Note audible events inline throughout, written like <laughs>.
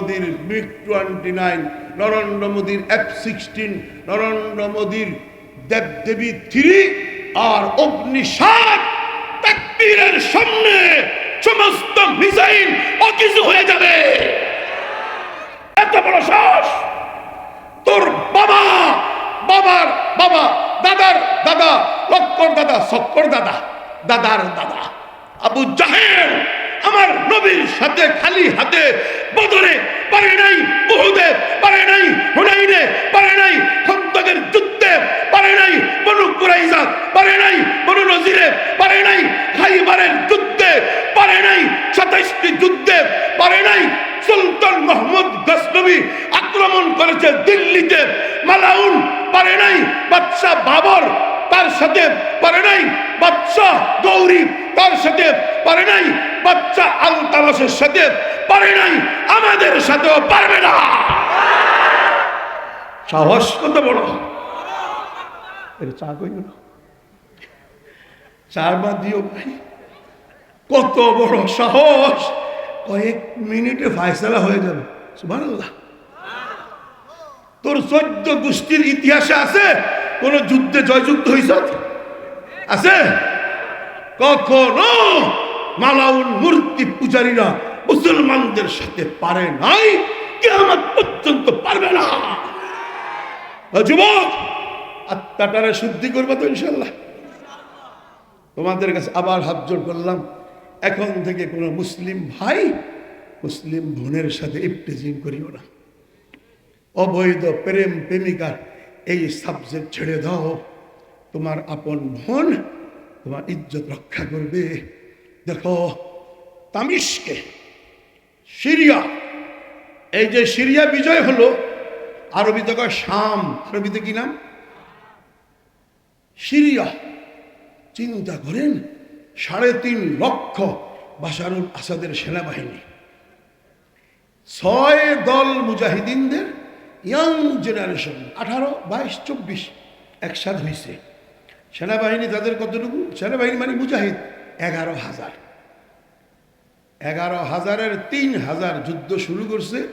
মোদীর MiG twenty nine, Narendra মোদীর F sixteen Narendra মোদীর দেবদেবী থ্রি আর অগ্নি সাত তাকবীরের সামনে সমস্ত মিসাইল অকিছু হয়ে যাবে। এত বড় সাহস! তোর বাবা, বাবার বাবা, দাদার দাদা, লক্কর দাদা, সক্কর দাদা, দাদার দাদা, আবু জাহেল আমার নবীর সাথে খালি হাতে বদরে পারে নাই বহুদে পারে নাই হুনাইনে পারে নাই খন্দকের যুদ্ধে পারে নাই বনু কুরাইজা পারে নাই বনু নজিরে পারে নাই খাইবারের যুদ্ধে পারে নাই সাতাইশটি যুদ্ধে পারে নাই সুলতান মোহাম্মদ গজনবী আক্রমণ করেছে দিল্লিতে মালাউন পারে নাই বাদশাহ বাবর তার সাথে পারে নাই বাদশাহ গৌরী তার সাথে পারে নাই বাচ্চা আলতালাসের সাথে পারে নাই, আমাদের সাথেও পারবে না। সাহস কত বড়। এটা চা কই না। চার মা দিও ভাই। কত বড় সাহস। কয়েক মিনিটে ফায়সালা হয়ে যাবে। সুবহানাল্লাহ। তোর চোদ্দ গোষ্ঠীর ইতিহাসে আছে? কোন যুদ্ধে জয়যুক্ত হয়েছ আছে? কখনো মালাউন মূর্তি পূজারীরা মুসলমানদের সাথে পারে নাই কেমন পর্যন্ত পারবে না। যুবক, আত্মাটারে শুদ্ধি করবে তো ইনশাল্লাহ তোমাদের কাছে আবার হাত জোর করলাম। এখন থেকে কোনো মুসলিম ভাই, মুসলিম বোনের সাথে ইফতেজিং করিও না। অবৈধ প্রেম প্রেমিকার এই সাবজেক্ট ছেড়ে দাও। তোমার আপন বোন তোমার ইজ্জত রক্ষা করবে। দেখো, তামিশকে, সিরিয়া, এই যে সিরিয়া বিজয় হলো আরবিতে কয় শাম, আরবিতে কি নাম? সিরিয়া। চিন্তা করেন, সাড়ে তিন লক্ষ বাশারুল আসাদের সেনাবাহিনী। ছয় দল মুজাহিদিনদের, ইয়াং জেনারেশন, আঠারো, বাইশ, চব্বিশ একসাথ হয়েছে। সেনাবাহিনী তাদের কতটুকু? সেনাবাহিনী মানে মুজাহিদ। এগারো হাজার। এগারো হাজারের তিন হাজার যুদ্ধ শুরু করছে,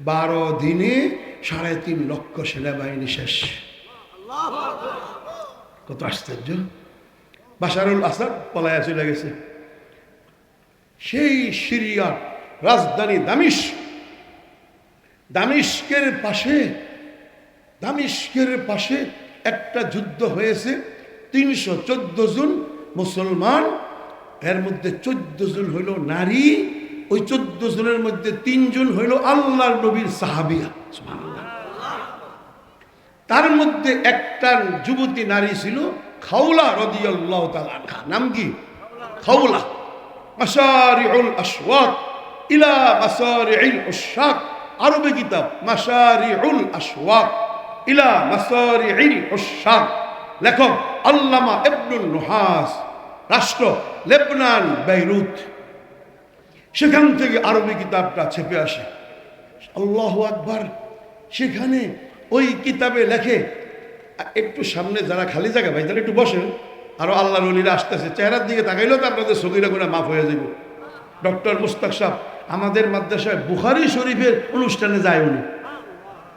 বারো দিনে সাড়ে তিন লক্ষ সেনাবাহিনী শেষ। কত আশ্চর্য। বাশারুল আসাদ পলায়া চলে গেছে। সেই সিরিয়ার রাজধানী দামিশ। দামিস্কের পাশে দামিস্কের পাশে একটা যুদ্ধ হয়েছে। তিনশো চোদ্দ জন মুসলমান এর মধ্যে চোদ্দ জন হইল নারী, ওই চোদ্দ জনের মধ্যে তিনজন হইল আল্লাহর নবীর সাহাবিয়া তার মধ্যে একটা যুবতী নারী ছিল খাওলা তাআলা আনহা। নাম কি? আসওয়াক ইলা ইলা লেখক আল্লামা ইবনুল রাষ্ট্র লেবনান, বেইরুত। সেখান থেকে আরবি কিতাবটা ছেপে আসে। আল্লাহ আকবার। সেখানে ওই কিতাবে লেখে, একটু সামনে যারা খালি জায়গা, ভাই তারা একটু বসেন। আরও আল্লাহর অলিরা আসতেছে। চেহারার দিকে তাকাইলেও তো আপনাদের সগিরা গুণা মাফ হয়ে যাব ডক্টর মুস্তাক সাহ, আমাদের মাদ্রাসায় বুখারি শরীফের অনুষ্ঠানে যায় উনি।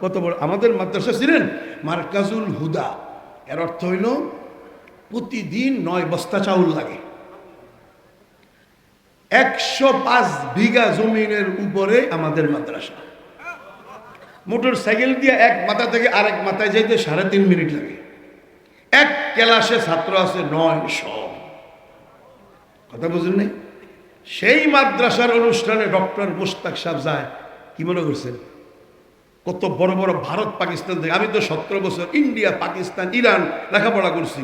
কত বড়, আমাদের মাদ্রাসা ছিলেন মার্কাজুল হুদা। এর অর্থ হইল, প্রতিদিন নয় বস্তা চাউল লাগে। একশো পাঁচ বিঘা জমিনের উপরে আমাদের মাদ্রাসা। মোটর সাইকেল দিয়ে এক মাথা থেকে আরেক মাথায় যাইতে সাড়ে তিন মিনিট লাগে। এক ক্লাসে ছাত্র আছে নয়শো। কথা বুঝলেন নাই? সেই মাদ্রাসার অনুষ্ঠানে ডক্টর মুস্তাক সাহেব যায়, কি মনে করছেন? কত বড় বড় ভারত, পাকিস্তান থেকে। আমি তো সতেরো বছর ইন্ডিয়া, পাকিস্তান, ইরান লেখাপড়া করছি।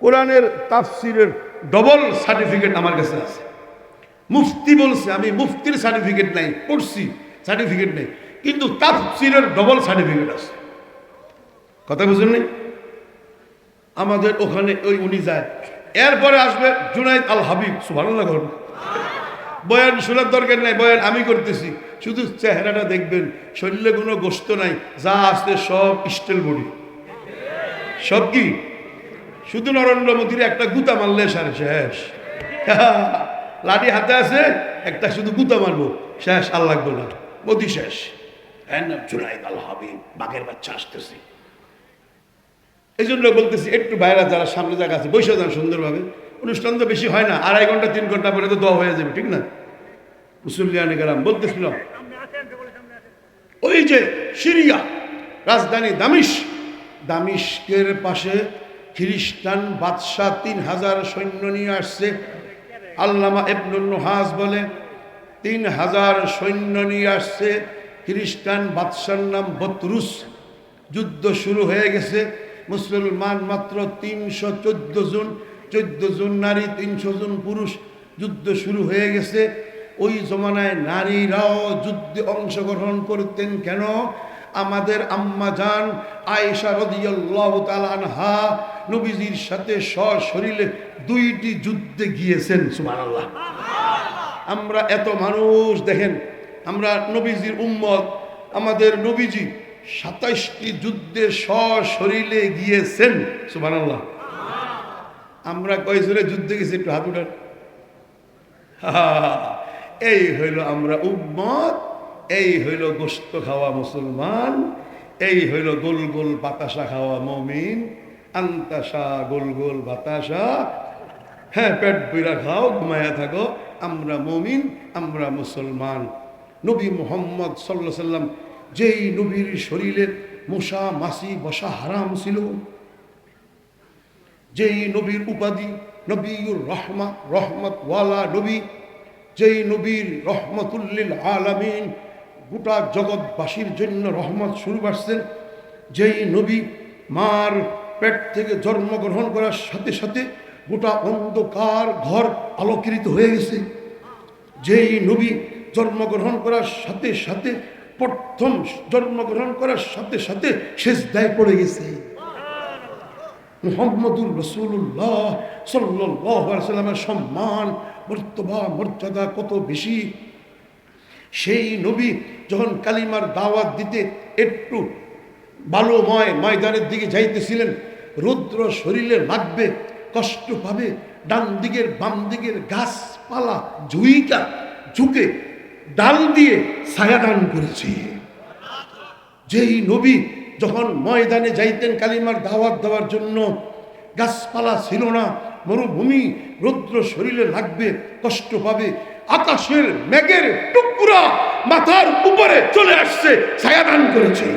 কোরআনের তাফসিরের ডবল সার্টিফিকেট আমার কাছে আছে। মুফতি বলছে, আমি মুফতির সার্টিফিকেট নাই, পড়ছি সার্টিফিকেট নেই, কিন্তু তাফসিরের ডবল সার্টিফিকেট আছে। কথা বুঝলেন নি? আমাদের ওখানে ওই উনি যায়। এরপরে আসবে জুনাইদ আল হাবিব সুভানুল্লাহ ঘর বয়ান শোনার দরকার নাই, বয়ান আমি করতেছি। শুধু চেহারাটা দেখবেন, শরীরে কোনো গোস্ত নাই, যা আসছে সব স্টেল বডি। সব কি? শুধু নরেন্দ্র মোদীর একটা গুতা মারলে সারে শেষ। <laughs> লাঠি হাতে আছে একটা শুধু গুতা মারবো। শেষ আর লাগবে না। মোদি শেষ। জুনাইদ আল হাবিব বাঘের বাচ্চা আসতেছে। এই জন্য বলতেছি একটু বাইরে যারা সামনে জায়গা আছে বসে যান সুন্দরভাবে। অনুষ্ঠান তো বেশি হয় না আড়াই ঘণ্টা তিন ঘণ্টা পরে তো দোয়া হয়ে যাবে ঠিক না? মুসলিয়ানি গেলাম বলতেছিলাম ওই যে সিরিয়া রাজধানী দামিশ দামিশকের পাশে খ্রিস্টান বাদশাহ তিন হাজার সৈন্য নিয়ে আসছে আল্লামা এবনুল হাজ বলে, তিন হাজার সৈন্য নিয়ে আসছে, খ্রিস্টান বাদশার নাম বতরুস। যুদ্ধ শুরু হয়ে গেছে, মুসলমান মাত্র তিনশো চোদ্দ জন চোদ্দ জন নারী, তিনশো জন পুরুষ যুদ্ধ শুরু হয়ে গেছে। ওই জমানায় নারীরাও যুদ্ধে অংশগ্রহণ করতেন কেন? আমাদের আম্মা জান আয়েশা রদিয়াল্লাহু তাআলা আনহা নবীজির সাথে সশরীরে দুইটি যুদ্ধে গিয়েছেন সুমান আল্লাহ আমরা এত মানুষ, দেখেন, আমরা নবীজির উম্মত, আমাদের নবীজি সাতাইশটি যুদ্ধে সশরীরে গিয়েছেন সুমান আল্লাহ আমরা কয়জনে যুদ্ধে গেছি, একটু হাত উঠান। <laughs> এই হইল আমরা উম্মত, এই হইল গোস্ত খাওয়া মুসলমান, এই হইল গোল গোল বাতাসা খাওয়া মমিন আন্তাসা গোল গোল বাতাসা। হ্যাঁ পেট বইরা খাও ঘুমায়া থাকো। আমরা মমিন, আমরা মুসলমান। নবী মোহাম্মদ সাল্লা সাল্লাম যেই নবীর শরীরে মশা মাসি বসা হারাম ছিল, যেই নবীর উপাধি নবীর রহমা, রহমত ওয়ালা নবী, যেই নবীর রহমতুল্লিল আলামিন গোটা জগৎবাসীর জন্য রহমত শুরু করছেন যেই নবী মার পেট থেকে জন্মগ্রহণ করার সাথে সাথে গোটা অন্ধকার ঘর আলোকিত হয়ে গেছে। যেই নবী জন্মগ্রহণ করার সাথে সাথে, প্রথম জন্মগ্রহণ করার সাথে সাথে শেষ দায় পড়ে গেছে। মোহাম্মদুর রসুল্লাহ সাল্লামের সম্মান, মর্তবা, মর্যাদা কত বেশি? সেই নবী যখন কালিমার দাওয়াত দিতে একটু বালুময় ময়দানের দিকে যাইতেছিলেন, রুদ্র শরীরে লাগবে, কষ্ট পাবে, ডান দিকের বাম দিকের গাছপালা ঝুইকা ঝুঁকে ডাল দিয়ে ছায়া দান করেছে। যেই নবী যখন ময়দানে যাইতেন কালিমার দাওয়াত দেওয়ার জন্য, গাছপালা ছিল না, মরুভূমি রৌদ্র শরীরে লাগবে, কষ্ট পাবে, আকাশের মেঘের টুকরা মাথার উপরে চলে আসছে, ছায়াদান করেছে।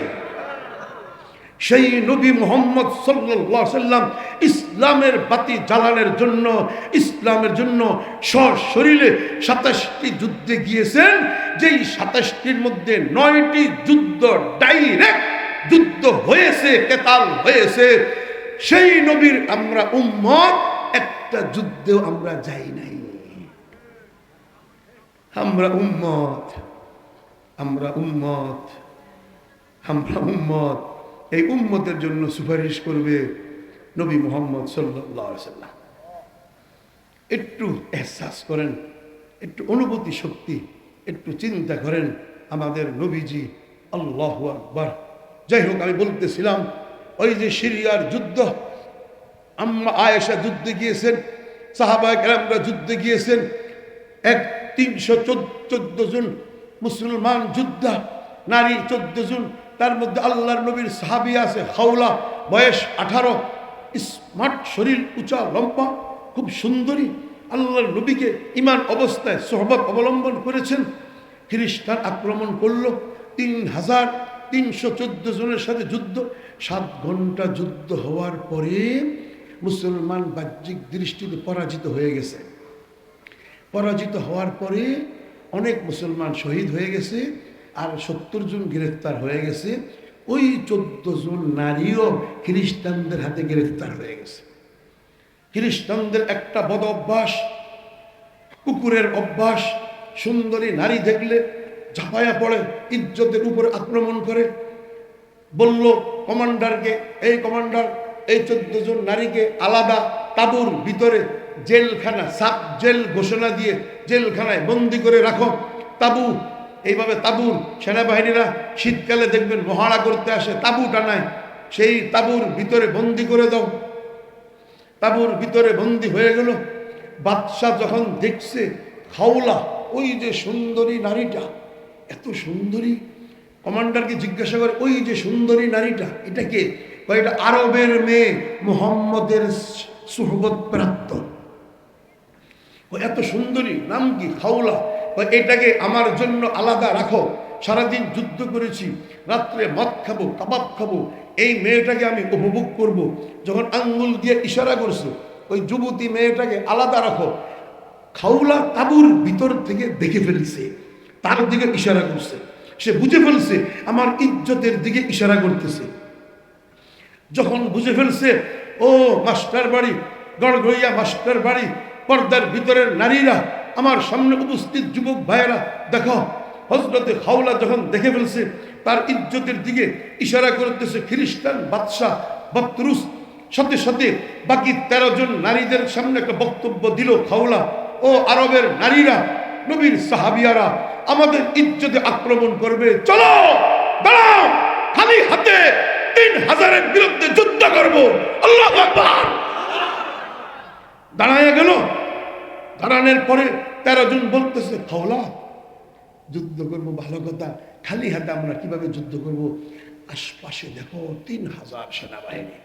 সেই নবী মোহাম্মদ সাল্লাহ সাল্লাম ইসলামের বাতি জ্বালানোর জন্য, ইসলামের জন্য সশরীরে সাতাশটি যুদ্ধে গিয়েছেন, যেই সাতাশটির মধ্যে নয়টি যুদ্ধ ডাইরেক্ট যুদ্ধ হয়েছে, কেতাল হয়েছে। সেই নবীর আমরা উম্মত, একটা যুদ্ধেও আমরা যাই নাই। আমরা উম্মত আমরা উম্মত আমরা উম্মত। এই উম্মতের জন্য সুপারিশ করবে নবী মোহাম্মদ সাল্লাহ একটু এহসাস করেন, একটু অনুভূতি শক্তি, একটু চিন্তা করেন আমাদের নবীজি, আল্লাহ আকবার। যাই হোক, আমি বলতেছিলাম, ওই যে সিরিয়ার যুদ্ধ, আম্মা আয়েশা যুদ্ধে গিয়েছেন, সাহাবা কেরামরা যুদ্ধে গিয়েছেন, এক তিনশো চোদ্দ জন মুসলমান যোদ্ধা, নারী চোদ্দ জন তার মধ্যে আল্লাহর নবীর সাহাবি আছে, হাওলা, বয়স আঠারো, স্মার্ট শরীর, উঁচা, লম্বা, খুব সুন্দরী। আল্লাহর নবীকে ইমান অবস্থায় সহবত অবলম্বন করেছেন। খ্রিস্টান আক্রমণ করল, তিন হাজার তিনশো চোদ্দ জনের সাথে যুদ্ধ। সাত ঘণ্টা যুদ্ধ হওয়ার পরে মুসলমান বাহ্যিক দৃষ্টিতে পরাজিত হয়ে গেছে। পরাজিত হওয়ার পরে অনেক মুসলমান শহীদ হয়ে গেছে। আর সত্তর জন গ্রেফতার হয়ে গেছে। ওই চোদ্দ জন নারীও খ্রিস্টানদের হাতে গ্রেফতার হয়ে গেছে। খ্রিস্টানদের একটা বদ অভ্যাস, কুকুরের অভ্যাস, সুন্দরী নারী দেখলে ঝাঁপায়া পড়ে, ইজ্জতের উপরে আক্রমণ করে। বলল, কমান্ডারকে, এই কমান্ডার, এই চোদ্দ জন নারীকে আলাদা তাবুর ভিতরে জেলখানা, সাব জেল ঘোষণা দিয়ে জেলখানায় বন্দি করে রাখো। তাবু এইভাবে তাবুর সেনাবাহিনীরা শীতকালে দেখবেন মহারা করতে আসে, তাবু টানায়। সেই তাবুর ভিতরে বন্দি করে দাও। তাবুর ভিতরে বন্দি হয়ে গেল। বাদশাহ যখন দেখছে খাওলা, ওই যে সুন্দরী নারীটা, এত সুন্দরী। কমান্ডারকে জিজ্ঞাসা করে, ওই যে সুন্দরী নারীটা, এটা কে? এটা আরবের মেয়ে মুহাম্মদের সুহবত প্রাপ্ত। এত সুন্দরী, নাম কি? খাওলা। এটাকে আমার জন্য আলাদা রাখো। সারাদিন যুদ্ধ করেছি, রাত্রে মদ খাব কাবাব খাব। এই মেয়েটাকে আমি উপভোগ করব। যখন আঙ্গুল দিয়ে ইশারা করছে, ওই যুবতী মেয়েটাকে আলাদা রাখো। খাউলা তাবুর ভিতর থেকে দেখে ফেলছে, তার দিকে ইশারা করছে। সে বুঝে ফেলছে, আমার ইজ্জতের দিকে ইশারা করতেছে। যখন বুঝে ফেলছে, ও মাস্টার বাড়ি গড়গড়িয়া মাস্টার বাড়ি পর্দার ভিতরের নারীরা আমার সামনে উপস্থিত যুবক ভাইয়েরা, দেখো হজরতে খাওলা যখন দেখে ফেলছে, তার ইজ্জতের দিকে ইশারা করতেছে খ্রিস্টান বাদশাহ বক্তরুস সাথে সাথে বাকি তেরো জন নারীদের সামনে একটা বক্তব্য দিল খাওলা, ও আরবের নারীরা, নবীর সাহাবিয়ারা, আমাদের ইজ্জতে আক্রমণ করবে, চলো, দাঁড়াও, খালি হাতে তিন হাজারের বিরুদ্ধে যুদ্ধ করব। আল্লাহ দাঁড়ায় গেল দাঁড়ানোর পরে তেরো জন বলতেছে খাওলা যুদ্ধ করব, ভালো কথা। খালি হাতে আমরা কীভাবে যুদ্ধ করব? আশপাশে দেখো, তিন হাজার সেনাবাহিনী।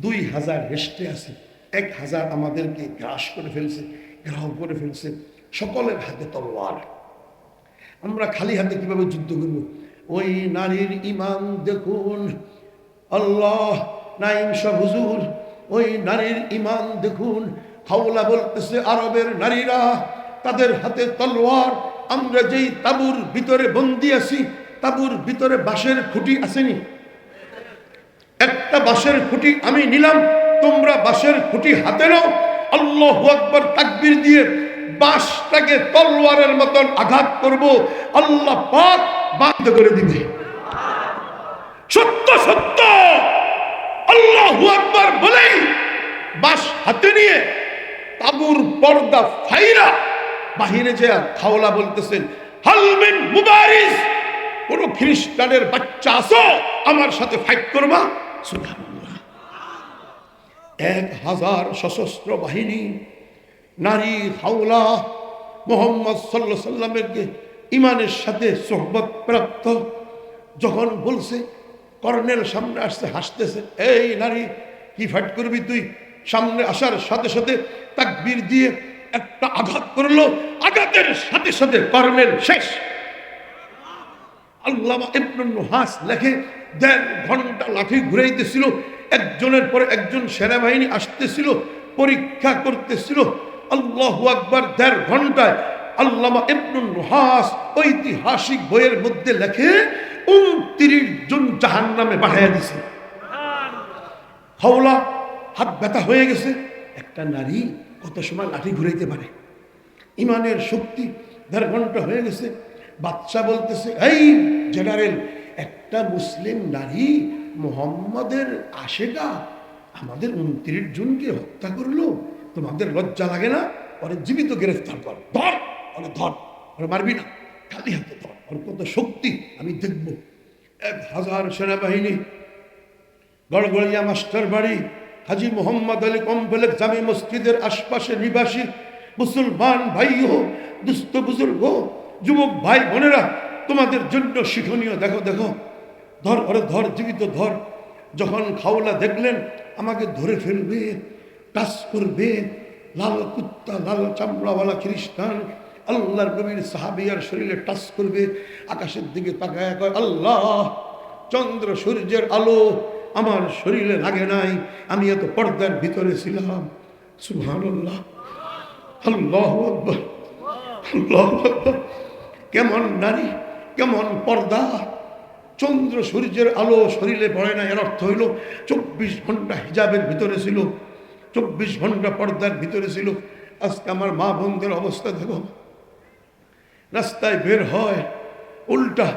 দুই হাজার রেস্টে আছে। এক হাজার আমাদেরকে গ্রাস করে ফেলছে গ্রাহ করে ফেলছে। সকলের হাতে তলোয়ার। আমরা খালি হাতে কীভাবে যুদ্ধ করব? ওই নারীর ইমান দেখুন। আল্লাহ, নাইম শাহ হুজুর, ওই নারীর ইমান দেখুন। হাওলা বলতেছে আরবের নারীরা, তাদের হাতে তলোয়ার। আমরা যেই তাবুর ভিতরে বন্দি আছি, তাবুর ভিতরে বাঁশের খুঁটি আসেনি। একটা বাঁশের খুঁটি আমি নিলাম, তোমরা বাঁশের খুঁটি হাতে নাও। আল্লাহ আকবর তাকবির দিয়ে বাঁশটাকে তলোয়ারের মতন আঘাত করব। আল্লাহ পাক বাধ্য করে দিবে। সত্য সত্য! আল্লাহ আকবর বলেই বাঁশ হাতে নিয়ে তাবুর পর্দা ফাইরা বাহিরে যে খাওলা বলতেছেন হালমিন মুবারিস কোন খ্রিস্টানের বাচ্চা আসো, আমার সাথে ফাইট করবা? এক হাজার সশস্ত্র বাহিনী, নারী হাওলা মোহাম্মদ সাল্লা সাল্লামেরকে ইমানের সাথে সোহবত প্রাপ্ত, যখন বলছে, কর্নেল সামনে আসতে হাসতেছে, এই নারী, কি ফাইট করবি তুই? সামনে আসার সাথে সাথে তাকবীর দিয়ে একটা আঘাত করল। আঘাতের সাথে সাথে কর্মের শেষ। আল্লামা ইবনুল নুহাস লেখে দেড় ঘণ্টা লাঠি ঘুরাইতেছিল একজনের পরে একজন সেনাবাহিনী আসতেছিল পরীক্ষা করতেছিল। আল্লাহ আকবার দেড় ঘন্টায় আল্লামা ইবনুল নুহাস ঐতিহাসিক বইয়ের মধ্যে লেখে উনত্রিশ জন জাহান নামে পাঠাইয়া দিছে হাওলা হাত ব্যথা হয়ে গেছে। একটা নারী কত সময় লাঠি ঘুরাইতে পারে? ইমানের শক্তি দেড় ঘণ্টা হয়ে গেছে। বাচ্চা বলতেছে, এই জেনারেল, একটা মুসলিম নারী মোহাম্মদের আশেটা আমাদের উনত্রিশ জনকে হত্যা করল। তোমাদের লজ্জা লাগে না? ওরে জীবিত গ্রেফতার কর। ধর, ওরে ধর, ওরে মারবি না। খালি হাতে ধর, ওর কত শক্তি আমি দেখব। এক হাজার সেনাবাহিনী, গড়গড়িয়া মাস্টার বাড়ি হাজি মোহাম্মদ আলী কমপ্লেক্স জামি মসজিদের আশপাশে নিবাসী মুসলমান ভাই হো দুস্থ বুজুর্গ, যুবক ভাই বোনেরা, তোমাদের জন্য শিক্ষণীয়, দেখো দেখো। ধর ওরে ধর, জীবিত ধর। যখন খাওলা দেখলেন, আমাকে ধরে ফেলবে, টাচ করবে, লাল কুত্তা, লাল চামড়াওয়ালা খ্রিস্টান, আল্লাহর নবীর সাহাবিয়ার শরীরে টাচ করবে, আকাশের দিকে তাকায় কয়, আল্লাহ, চন্দ্র সূর্যের আলো আমার শরীরে লাগে নাই, আমি এত পর্দার ভিতরে ছিলাম। কেমন নারী, কেমন পর্দা। চন্দ্র সূর্যের আলো শরীরে পড়ে না, এর অর্থ হইল চব্বিশ ঘণ্টা হিজাবের ভিতরে ছিল, চব্বিশ ঘণ্টা পর্দার ভিতরে ছিল। আজকে আমার মা বোনদের অবস্থা দেখো। রাস্তায় বের হয়, উল্টা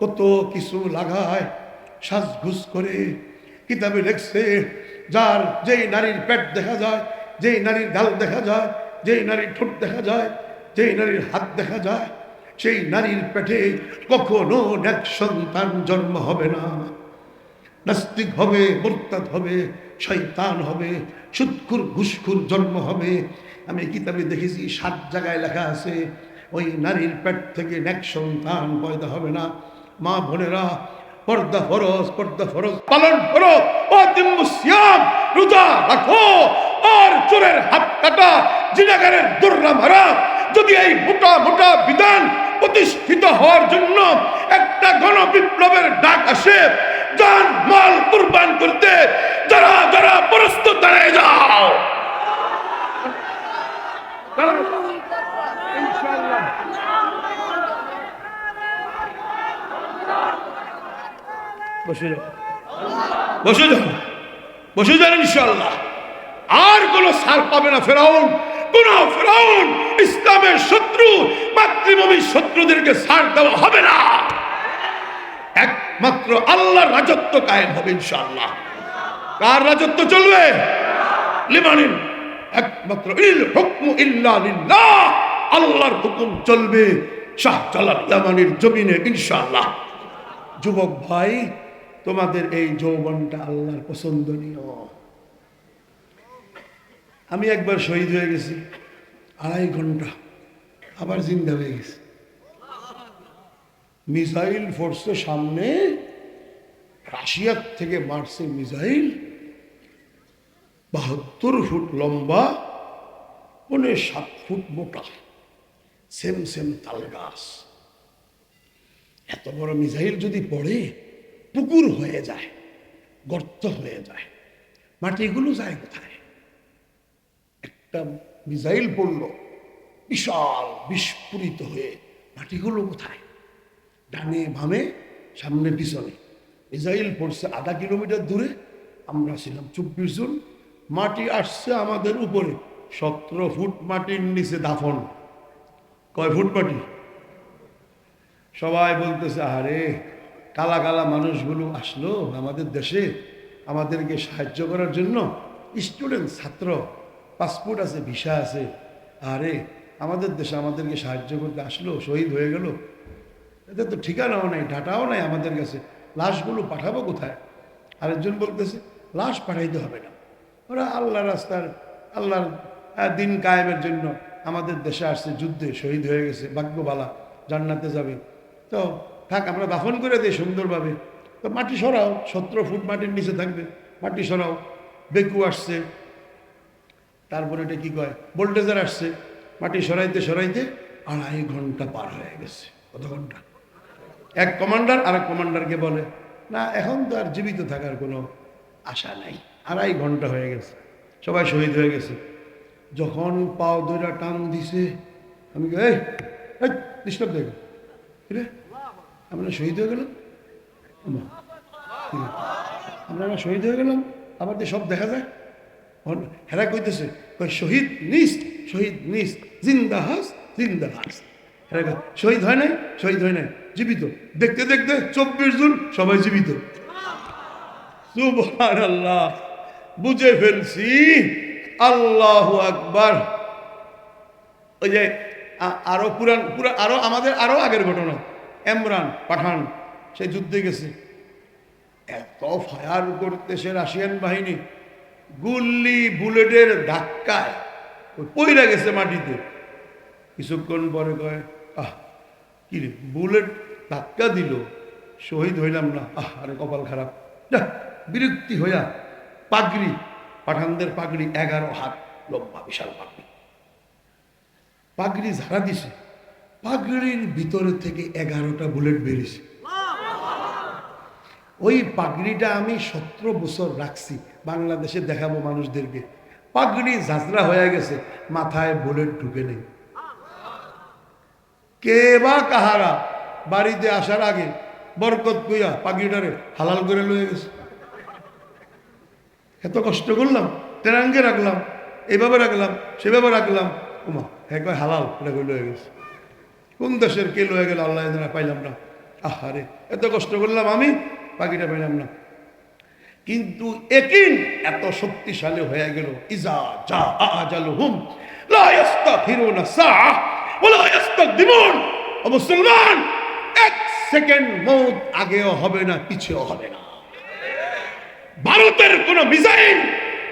কত কিছু লাগায়। সাজঘুষ করে কিতাবে লেখছে, যার যেই নারীর পেট দেখা যায়, যেই নারীর গাল দেখা যায়, যেই নারীর ঠোঁট দেখা যায়, যেই নারীর হাত দেখা যায়, সেই নারীর পেটে কখনো এক সন্তান জন্ম হবে না। নাস্তিক হবে, মোরতাদ হবে শৈতান হবে, সুৎখুর ঘুসখুর জন্ম হবে। আমি কিতাবে দেখেছি, সাত জায়গায় লেখা আছে, ওই নারীর পেট থেকে নেক সন্তান পয়দা হবে না। মা বোনেরা পর্দা ফরজ পর্দা ফরজ। পালন করো ও সিয়াম, রোজা রাখো, আর চোরের হাত কাটা, জিনাগারের দুর্রা মারা। যদি এই মোটা মোটা বিধান প্রতিষ্ঠিত হওয়ার জন্য একটা গণ বিপ্লবের ডাক আসে যান মাল কুরবান করতে যারা যারা প্রস্তুত দাঁড়িয়ে যাও ইনশাআল্লাহ বসে যাও বসে যাও বসে যান ইনশাল্লাহ আর কোন সার পাবে না ফেরাউন। কোন ফেরাউন ইসলামের শত্রু, মাতৃভূমির শত্রুদেরকে সার দেওয়া হবে না। একমাত্র আল্লাহর রাজত্ব কায়েম হবে ইনশাল্লাহ কার রাজত্ব চলবে? লিমানিন একমাত্র ইল হুকমু ইল্লা লিল্লাহ। আল্লাহর হুকুম চলবে শাহ জালাল ইয়ামানির জমিনে ইনশাআল্লাহ। যুবক ভাই তোমাদের এই যৌবনটা আল্লাহর পছন্দনীয়। আমি একবার শহীদ হয়ে গেছি, আড়াই ঘণ্টা, আবার জিন্দা হয়ে গেছি। মিসাইল ফোর্সে সামনে রাশিয়ার থেকে মারছে মিসাইল, বাহাত্তর ফুট লম্বা, পনে সাত ফুট মোটা, সেম সেম তাল গাছ এত বড় মিসাইল যদি পড়ে পুকুর হয়ে যায়, গর্ত হয়ে যায়। মাটিগুলো যায় কোথায়? একটা মিসাইল পড়ল, বিশাল বিস্ফোরিত হয়ে। মাটিগুলো কোথায়? ডানে বামে, সামনে পিছনে। মিসাইল পড়ছে আধা কিলোমিটার দূরে, আমরা ছিলাম চব্বিশ জন। মাটি আসছে আমাদের উপরে। সতেরো ফুট মাটির নিচে দাফন। কয় ফুট মাটি? সবাই বলতেছে আরে কালা কালা মানুষগুলো আসলো আমাদের দেশে, আমাদেরকে সাহায্য করার জন্য। স্টুডেন্ট, ছাত্র, পাসপোর্ট আছে, ভিসা আছে। আরে, আমাদের দেশে আমাদেরকে সাহায্য করতে আসলো, শহীদ হয়ে গেল। এদের তো ঠিকানাও নাই, ডাটাও নাই আমাদের কাছে। লাশগুলো পাঠাবো কোথায়? আরেকজন বলতেছে, লাশ পাঠাইতে হবে না। ওরা আল্লাহ রাস্তার, আল্লাহর দিন কায়েমের জন্য আমাদের দেশে আসছে, যুদ্ধে শহীদ হয়ে গেছে, ভাগ্যবালা, জান্নাতে যাবে। তো থাক, আমরা দাফন করে দিই সুন্দরভাবে। তো মাটি সরাও, সতেরো ফুট মাটির নিচে থাকবে। মাটি সরাও, বেকু আসছে। তারপরে এটা কি কয়? বোল্টেজার আসছে। মাটি সরাইতে সরাইতে আড়াই ঘণ্টা পার হয়ে গেছে। কত ঘণ্টা? এক কমান্ডার আর এক কমান্ডারকে বলে, না, এখন তো আর জীবিত থাকার কোনো আশা নাই। আড়াই ঘণ্টা হয়ে গেছে। সবাই শহীদ হয়ে গেছে। যখন পাও দইরা টান দিছে, আমি এই ডিস্টার্ব আমরা শহীদ হয়ে গেলাম। আমরা শহীদ হয়ে গেলাম যে সব দেখা যায়। হেরা কইতেছে শহীদ নিস শহীদ নিস, জিন্দা হাস জিন্দা হাস। হেরা শহীদ হয় নাই, শহীদ হয় নাই, জীবিত। দেখতে দেখতে চব্বিশ জন সবাই জীবিত। আল্লাহ বুঝে ফেলছি। আল্লাহ আকবার। ওই যে আরও পুরান, পুরা, আরও আমাদের আরও আগের ঘটনা। এমরান পাঠান, সে যুদ্ধে গেছে। এত ফায়ার করতেছে রাশিয়ান বাহিনী। গুল্লি বুলেটের ধাক্কায় পইরা গেছে মাটিতে। কিছুক্ষণ পরে কয়, আহ, কি বুলেট ধাক্কা দিল, শহীদ হইলাম না। আহ, আরে কপাল খারাপ। বিরক্তি হইয়া পাগড়ি, পাঠানদের পাগড়ি এগারো হাত লম্বা, বিশাল পাগড়ি। পাগড়ি ঝাড়া দিছে। পাগড়ির ভিতরে থেকে এগারোটা বুলেট বেরিয়েছে। ওই পাগড়িটা আমি সতেরো বছর রাখছি, বাংলাদেশে দেখাবো মানুষদেরকে। পাগড়ি ঝাঁঝরা হয়ে গেছে, মাথায় বুলেট ঢুকে নেই। কে বা কাহারা বাড়িতে আসার আগে বরকত কইয়া পাগড়িটারে হালাল করে লয়ে গেছে। এত কষ্ট করলাম, তেরাঙ্গে রাখলাম এইভাবে রাখলাম, সেভাবে রাখলাম। ওমা হ্যাঁ হালাল, এটা লয়ে গেছে? কোন দেশের কে লয়ে গেল আল্লাহ পাইলাম না। আহারে, এত কষ্ট করলাম আমি পাখিটা পাইলাম না। কিন্তু একিন এত শক্তিশালী হয়ে গেল, ইজা যা আজাল হুম এক সেকেন্ড আগেও হবে না হবে না। ভারতের কোন মিসাইল,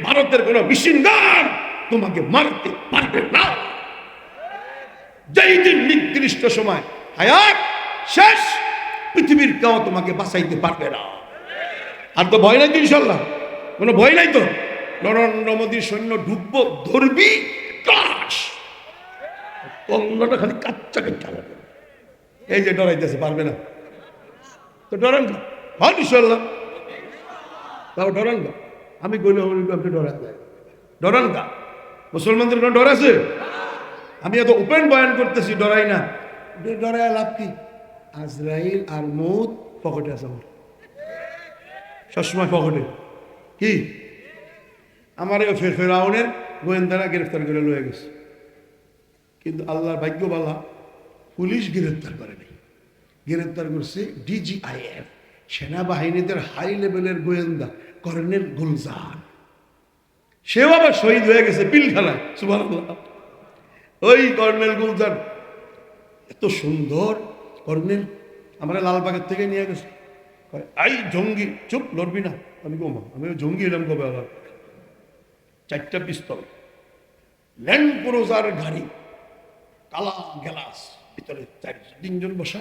ভারতের কোন মেশিন তোমাকে মারতে পারবে না। যেই দিন নির্দিষ্ট সময় হায়াত শেষ, পৃথিবীর কেউ তোমাকে বাঁচাইতে পারবে না। আর তো ভয় নাই তো ইনশাল্লাহ কোনো ভয় নাই তো? নরেন্দ্র মোদীর সৈন্য ঢুকবো, ধরবি ক্লাস কল্লটা খালি কাচ্চা কাচ্চা এই যে ডরাইতেছে, পারবে না। তো ডরান না। হয় ইনশাল্লাহ তাও ডরান না। আমি কইলে আপনি ডরান না ডরান না। মুসলমানদের কোনো ডর আছে? আমি এত ওপেন বয়ান করতেছি ডরাই না। ডরায় লাভ কি? আজরাইল আর মৌত পকেটে আছে আমার। সবসময় পকেটে। কি? আমার এই ফের ফেরাউনের গোয়েন্দারা গ্রেফতার করে লয়ে গেছে। কিন্তু আল্লাহর ভাগ্য বলা পুলিশ গ্রেফতার করেনি। গ্রেফতার করছে ডিজিআইএফ সেনাবাহিনীদের হাই লেভেলের গোয়েন্দা কর্নেল গুলজার সেও আবার শহীদ হয়ে গেছে পিলখানায় সুভান ওই কর্নেল গুলজার এত সুন্দর কর্নেল আমরা লালবাগের থেকে নিয়ে গেছে। আই জঙ্গি, চুপ, লড়বি না। আমি গোমা আমি জঙ্গি এলাম কবে আবার? চারটা পিস্তল, ল্যান্ড ক্রুজার গাড়ি, কালা গ্লাস, ভিতরে চার তিনজন বসা,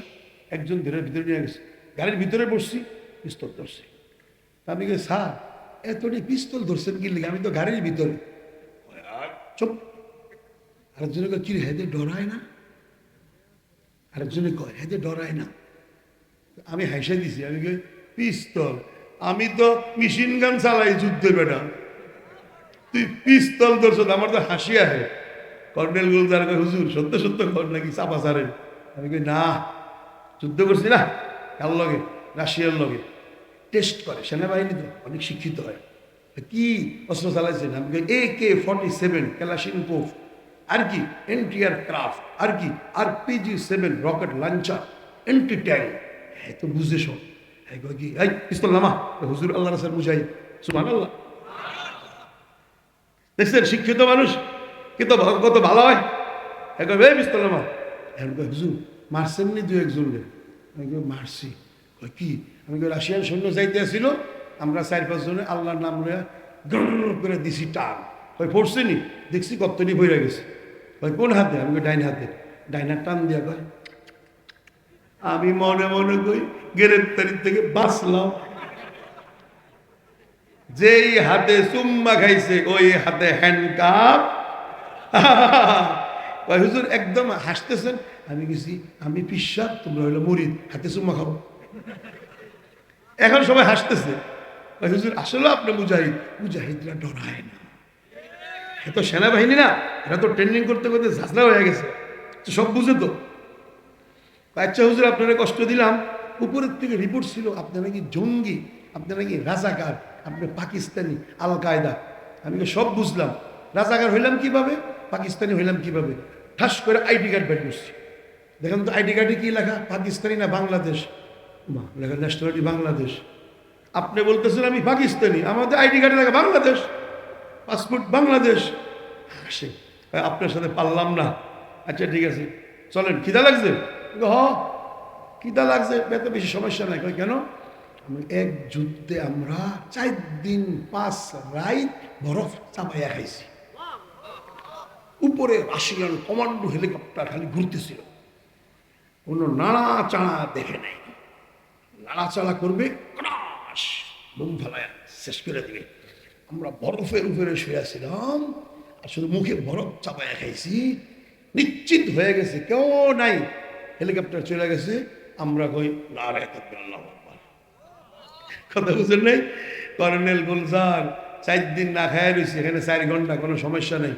একজন ধরে ভিতরে নিয়ে গেছে। গাড়ির ভিতরে বসছি, পিস্তল ধরছি। আমি কে স্যার, এতটি পিস্তল ধরছেন কি আমি তো গাড়ির ভিতরে। চুপ আরেকজনে কয় কি রে হেদে ডরায় না? আরেকজনে কয়, হেদে ডরায় না? আমি হাসে দিছি, আমি কই, পিস্তল, আমি তো মেশিন গান চালাই যুদ্ধে, বেটা। তুই পিস্তল ধরছ, আমার তো হাসি আহে। কর্নেল গুলজার কয়, হুজুর, সত্য সত্য কর নাকি, চাপা সারেন আমি কই, না, যুদ্ধ করছি না, কার লগে? রাশিয়ার লগে। টেস্ট করে, সেনাবাহিনী তো অনেক শিক্ষিত হয়। কি অস্ত্র চালাইছেন? আমি এ কে ফর্টি সেভেন ক্যালাশিন কোফ আর কি এনটিআর ক্রাফট আর কি R PG seven rocket launcher anti tank হ্যাঁ তো বুঝে শোন হ্যাঁ কয় কি এই পিস্তল নামা হুজুর আল্লাহ রাসার মুজাই সুমান আল্লাহ দেখছেন শিক্ষিত মানুষ কিন্তু কত ভালো হয় হ্যাঁ কয় পিস্তল নামা কয় হুজুর মারছেন নি দু একজন রে আমি মারছি কয় কি আমি রাশিয়ান সৈন্য যাইতে আসছিল আমরা চার পাঁচজনে আল্লাহর নাম লইয়া গ্রর করে দিছি টান কই পড়ছে নি দেখছি কত্তনি বইরা গেছে কই কোন হাতে আমি ডাইন হাতে ডাইনার টান দিয়া কয়, আমি মনে মনে কই, গ্রেপ্তারির থেকে বাঁচলাম। যেই হাতে চুম্মা খাইছে, ওই হাতে হ্যান্ডকাপ <laughs> হুজুর, একদম হাসতেছেন? আমি গেছি আমি পিসাব, তোমরা হইল মরিদ, হাতে চুম্মা খাব এখন সবাই হাসতেছে। হুজুর, আসলে আপনি মুজাহিদ, মুজাহিদরা ডরায় না। এ তো সেনাবাহিনী না এরা তো ট্রেনিং করতে করতে ঝাঁঝরা হয়ে গেছে। তো সব বুঝে তো। আচ্ছা হুজুর, আপনারা কষ্ট দিলাম। উপরের থেকে রিপোর্ট ছিল আপনারা নাকি জঙ্গি আপনারা নাকি রাজাকার, আপনি পাকিস্তানি আল কায়দা আমি সব বুঝলাম। রাজাকার হইলাম কীভাবে, পাকিস্তানি হইলাম কীভাবে? ঠাস করে আইডি কার্ড বের করছি। দেখেন তো আইডি কার্ডে কি লেখা? পাকিস্তানি না বাংলাদেশ? মা লেখা ন্যাশনালিটি বাংলাদেশ। আপনি বলতেছেন আমি পাকিস্তানি, আমাদের আইডি কার্ডে লেখা বাংলাদেশ। পাসপোর্ট বাংলাদেশ। কয়, আপনার সাথে পারলাম না। আচ্ছা ঠিক আছে। চলেন খিদা লাগছে? হ খিদা লাগছে এত বেশি সমস্যা নাই। কেন? এক যুদ্ধে আমরা চার দিন পাঁচ রাইত বরফ চাপাইয়া খাইছি। উপরে রাশিয়ান কমান্ডো হেলিকপ্টার খালি ঘুরতেছিল। কোনো নাড়া চাড়া দেখে নাই। নাড়াচাড়া করবে ক্রাশ বুম ফেলায় শেষ করে দিবে। আমরা বরফের উপরে শুয়েছিলাম আর শুধু মুখে বরফ চাপায়া খাইছি। নিশ্চিত হয়ে গেছে, কেউ নাই। হেলিকপ্টার চলে গেছে। আমরা কই নারায় থাকবে আল্লাহ। কথা বুঝেন নাই? কর্নেল গুলজার চার দিন না খায় রয়েছে এখানে চার ঘণ্টা, কোনো সমস্যা নেই।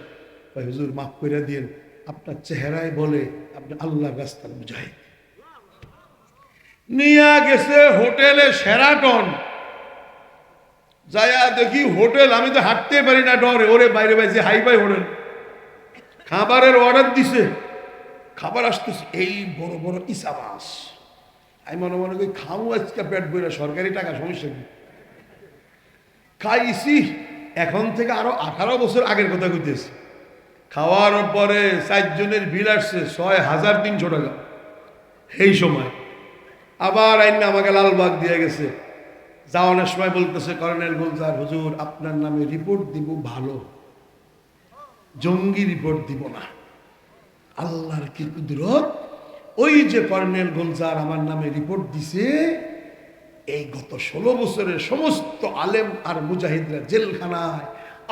কয় হুজুর, মাফ করে দিন আপনার চেহারায় বলে আপনি আল্লাহ রাস্তার বুঝাই। নিয়ে গেছে হোটেলে সেরাটন। যায়া দেখি হোটেল, আমি তো হাঁটতে পারি না ডরে। ওরে বাইরে বাইরে হাই ফাই হোটেল। খাবারের অর্ডার দিছে। খাবার আসতেছে। এই বড় বড় ইসা মাছ। আমি মনে মনে করি, খাও আজকে পেট বইরা সরকারি টাকা, সমস্যা কি? খাইছি। এখন থেকে আরও আঠারো বছর আগের কথা কইতেছি। খাওয়ার পরে চারজনের বিল আসছে ছয় হাজার তিনশো টাকা। এই সময়। আবার আইন আমাকে লালবাগ দিয়ে গেছে। যাওয়ানোর সময় বলতেছে, কর্নেল গুলজার হুজুর, আপনার নামে রিপোর্ট দিব ভালো। জঙ্গি রিপোর্ট দিব না। আল্লাহর কি কুদরত? ওই যে কর্নেল গুলজার আমার নামে রিপোর্ট দিছে, এই গত ষোলো বছরের সমস্ত আলেম আর মুজাহিদরা জেলখানায়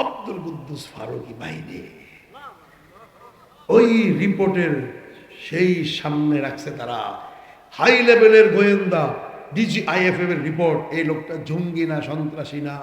আব্দুল কুদ্দুস ফারুকি বাইরে ওই রিপোর্টের সেই সামনে রাখছে তারা। হাই লেভেলের গোয়েন্দা ডিজিআইএফএফ এর রিপোর্ট এই লোকটা জঙ্গি না সন্ত্রাসী না।